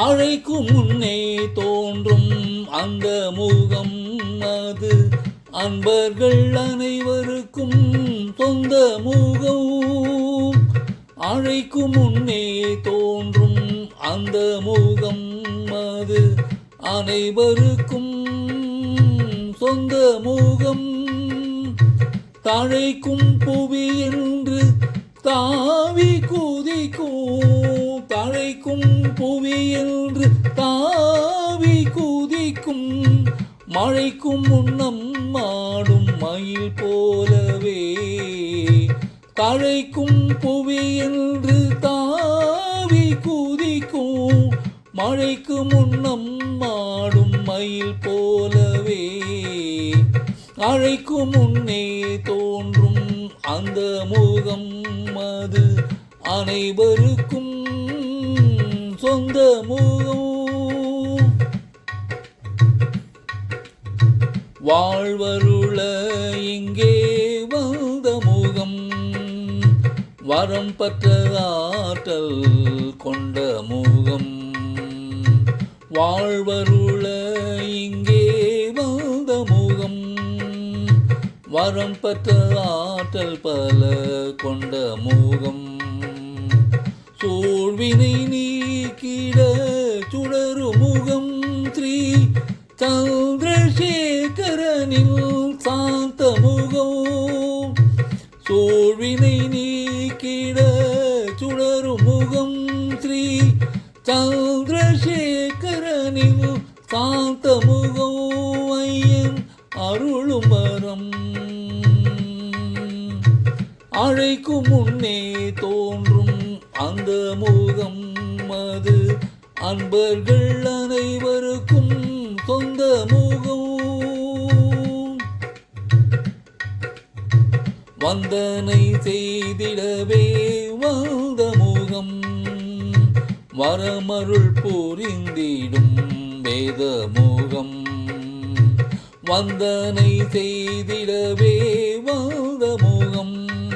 அழைக்கும் முன்னே தோன்றும் அந்த முகம் அது. அன்பர்கள் அனைவருக்கும் சொந்த முகம். அழைக்கும் முன்னே தோன்றும் அந்த முகம் அது. அனைவருக்கும் சொந்த முகம். தழைக்கும் புவி என்று தாவி குதிக்கும் குதிக்கும் புவி என்று தாவி குதிக்கும் மழைக்கும் முன்னம் மாடும் மயில் போலவே. தழைக்கும் புவி என்று தாவி குதிக்கும் மழைக்கு முன்னம் மாடும் மயில் போலவே. அழைக்கும் முன்னே தோன்றும் அந்த முகம் அது அனைவருக்கும் சொந்த முகம். வாழ்வருள இங்கே வந்த முகம்? வரம் பற்ற ஆற்றல் கொண்ட முகம். வாழ்வருள இங்கே வந்த முகம்? வரம் பெற்ற ஆற்றல் பல கொண்ட முகம். சூழ்வினை கீழ சுடரு முகம் ஸ்ரீ சந்திரசேகரனில் சாந்த முகம். சோழ்வினை நீக்கிட சுடரு முகம் ஸ்ரீ சந்திரசேகரனில் சாந்த முகம். ஐயன் அருளும் மரம் அழைக்கும் முன்னே தோன்றும் அந்த முகம் அது அன்பர்கள் அனைவருக்கும் சொந்த முகம். வந்தனை செய்திடவே வந்த முகம். வரமருள் புரிந்திடும் வேத முகம். வந்தனை செய்திடவே வந்த முகம்.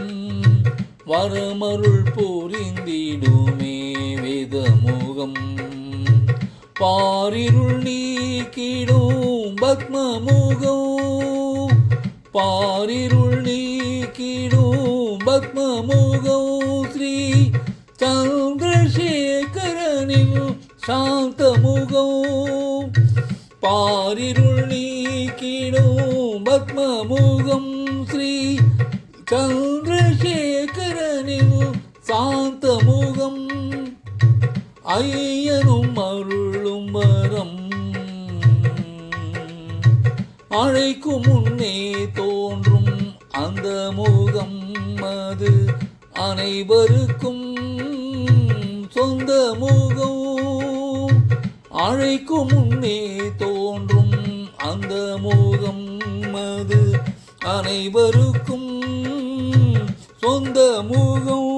வரமருள் புரிந்திடுமே வேத முகம் பாரிருள் நீக்கிடும் பத்ம முகம் பாரிருள் நீக்கிடும் பத்ம முகம் ஸ்ரீ சந்திரசேகரனின் சாந்த முகம் பாரிருள் நீக்கிடும் பத்ம முகம் ஸ்ரீ சந்திரசேகரனில் சாந்தமுகம் ஐயனும் அருளும் வரம். அழைக்கும் முன்னே தோன்றும் அந்த முகம் அது அனைவருக்கும். சொந்த முகம் அழைக்கும் முன்னே தோன்றும் அந்த முகம் அது அனைவருக்கும். சொந்த முகம்